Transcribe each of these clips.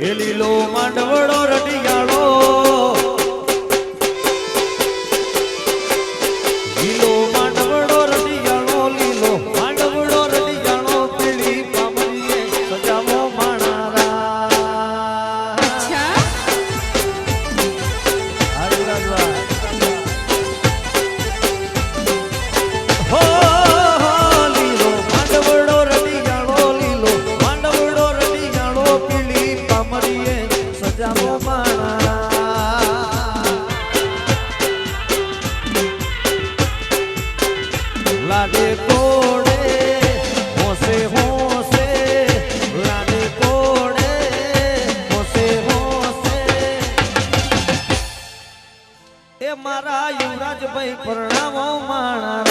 એ લીલો માંડવડો રડિયાળો યુવરાજભાઈ પરણાવો માણા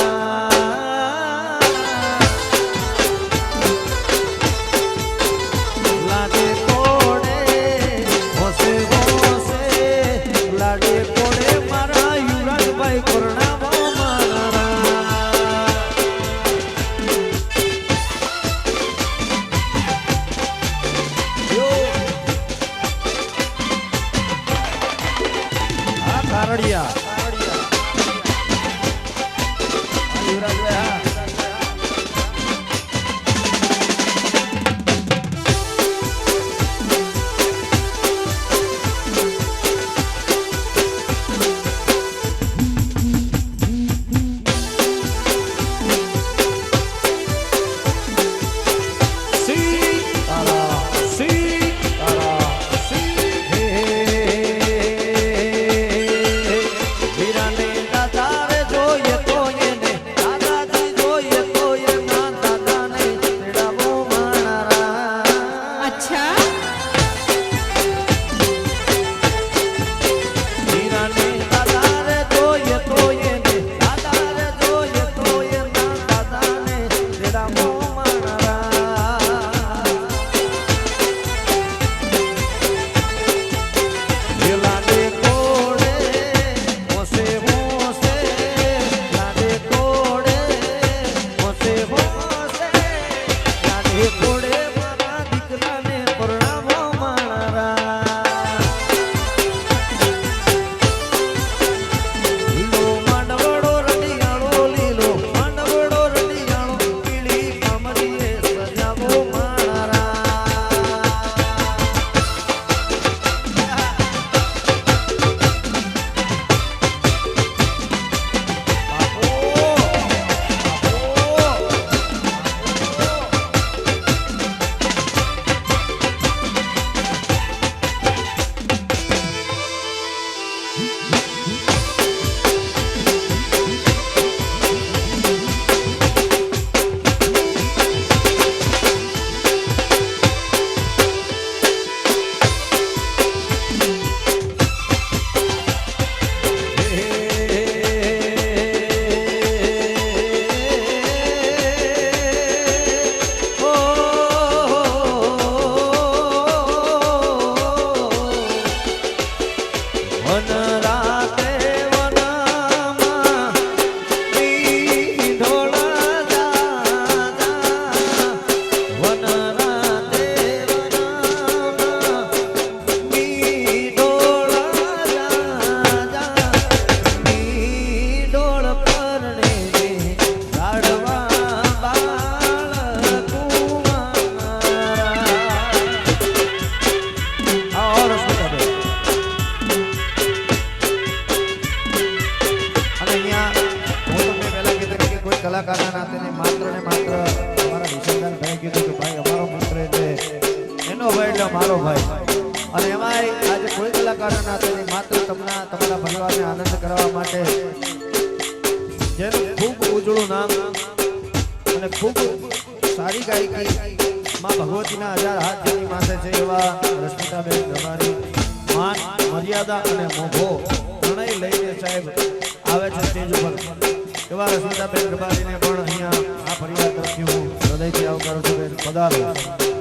hit. Board. કીધું કે ભાઈ, અમારો મિત્ર એટલે એનો ભાઈ એટલે મારો ભાઈ. અને એમાંય આજે કોઈ કલાકારો ના થઈ માત્ર તમને, તમારા પરિવારને આનંદ કરવા માટે જેનું ખૂબ ઉજળું નામ અને ખૂબ સારી ગાયકી માં ભગવતીના હજાર હાથ જેની માથે છે એવા રશ્મિતાબેન રબારી માન, મર્યાદા અને મોભો ત્રણેય લઈને સાહેબ આવે છે સ્ટેજ ઉપર. એવા રશ્મિતાબેન રબારીને પણ અહીંયા આ પરિવાર તરફથી હું હૃદયથી આવકારો છો બેન. પધારો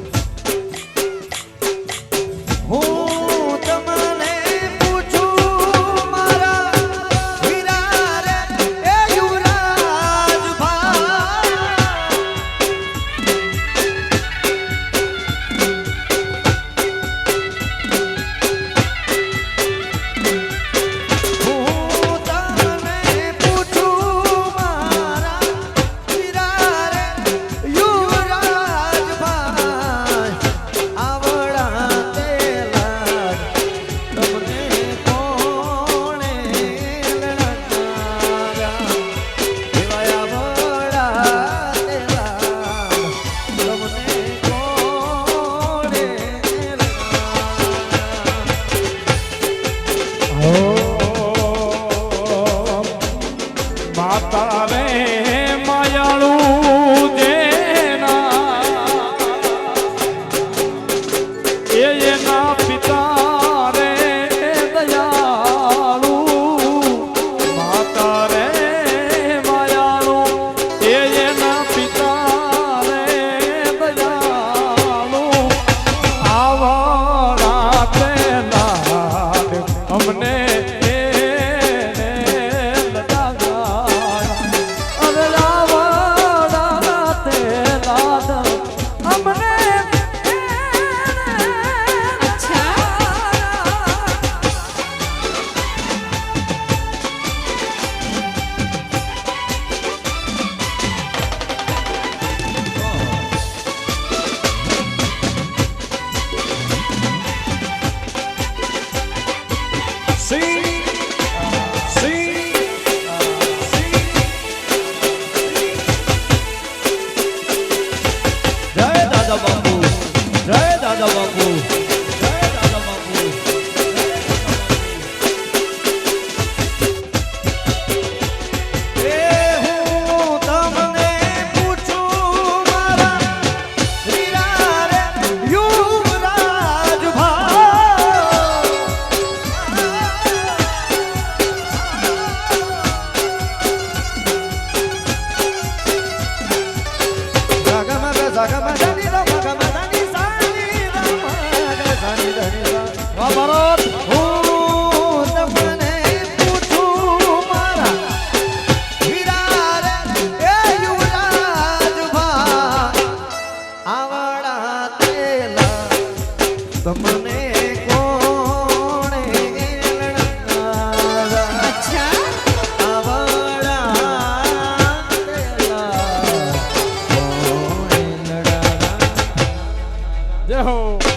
Baba. No.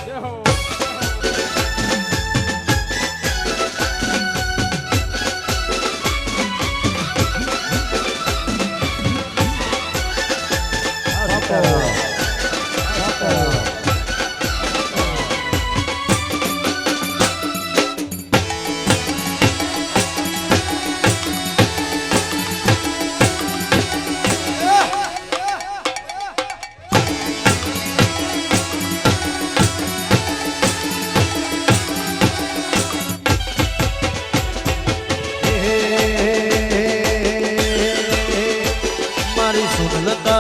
the